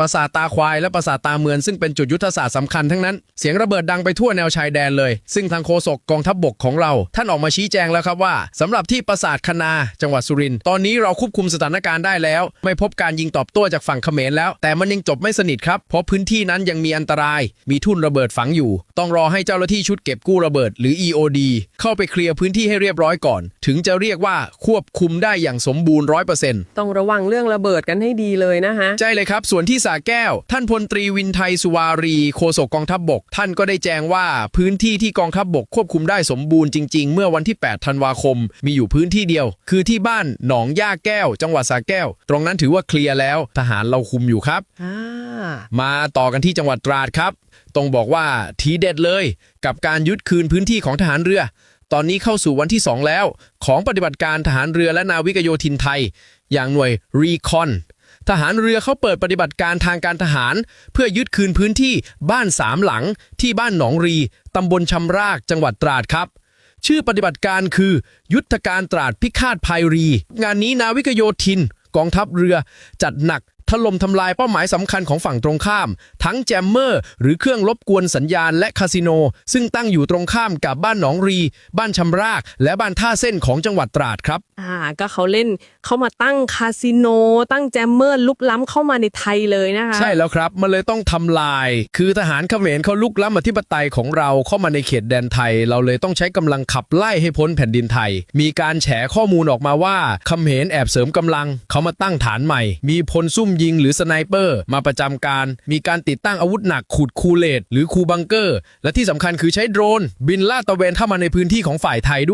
ปราสาทตาควายและปราสาทตาเมืองซึ่งเป็นจุดยุทธศาสตร์สำคัญทั้งนั้น เสียงระเบิดดังไปทั่วแนวชายแดนเลย ซึ่งทางโฆษกกองทัพบบกของเรา ท่านออกมาชี้แจงแล้วครับว่าสำหรับที่ปราสาทคณาจังหวัดสุรินทร์ตอนนี้เราควบคุมสถานการณ์ได้แล้ว ไม่พบการยิงตอบโต้จากฝั่งเขมรแล้ว แต่มันยังจบไม่สนิทครับเพราะพื้นที่นั้นยังมีอันตราย มีทุ่นระเบิดฝังอยู่ ต้องรอให้เจ้าหน้าที่ชุดเก็บกู้ระเบิด หรือ EOD เข้าไปเคลียร์พื้นที่ให้เรียบร้อยก่อน ถึงจะเรียกว่าควบคุมได้อย่างสมบูรณ์ร้อยเปอร์เซ็นต์ต้องระวังเรื่องระเบิดกันให้ดีเลยนะฮะ ใช่เลยครับ ส่วนที่สาแก้ว ท่านพลตรีวินไทยสุวารีโฆษกกองทัพบบก ท่านก็ได้แจ้งว่าพื้นที่ที่กองทัพบบกควบคุมได้สมบูรณ์จริง ๆ เมื่อวันที่ 8 ธันวาคม มีอยู่พื้นที่เดียว คือที่บ้านหนองย่าแก้ว จังหวัดสาแก้ว ตรงนั้นถือว่าเคลียร์แล้ว ทหารเราคุมอยู่ครับ อ่า มาต่อกันที่จังหวัดตราดครับ ต้องบอกว่าทีเด็ดเลย กับการยึดคืนพื้นที่ของทหารเรือ ตอนนี้เข้าสู่วันที่ 2 แล้ว ของปฏิบัติการทหารเรือและนาวิกโยธินไทย อย่างหน่วยรีคอนทหารเรือเขาเปิดปฏิบัติการทางการทหาร เพื่อยึดคืนพื้นที่บ้านสามหลัง ที่บ้านหนองรี ตำบลชำราก จังหวัดตราดครับ ชื่อปฏิบัติการคือ ยุทธการตราดพิฆาตภัยรี งานนี้นาวิกโยธิน กองทัพเรือจัดหนัก ถล่มทำลายเป้าหมายสำคัญของฝั่งตรงข้าม ทั้งแจมเมอร์ หรือเครื่องรบกวนสัญญาณและคาสิโน ซึ่งตั้งอยู่ตรงข้ามกับบ้านหนองรี บ้านชำราก และบ้านท่าเส้นของจังหวัดตราดครับ อ่าก็เขาเล่นเข้ามาตั้งคาสิโน ตั้งแจมเมอร์ลุกล้ำเข้ามาในไทยเลยนะคะใช่แล้วครับ มันเลยต้องทำลาย คือทหารเขมรเขาลุกล้ำอธิปไตยของเราเข้ามาในเขตแดนไทย เราเลยต้องใช้กำลังขับไล่ให้พ้นแผ่นดินไทย มีการแฉข้อมูลออกมาว่าเขมรแอบเสริมกำลังเขามาตั้งฐานใหม่ มีพลซุ่มยิงหรือสไนเปอร์มาประจำการ มีการติดตั้งอาวุธหนักขุดคูเลตหรือคูบังเกอร์ และที่สำคัญคือใช้โดรน บินลาดตระเวนเข้ามาในพื้นที่ของฝ่ายไทยด้วย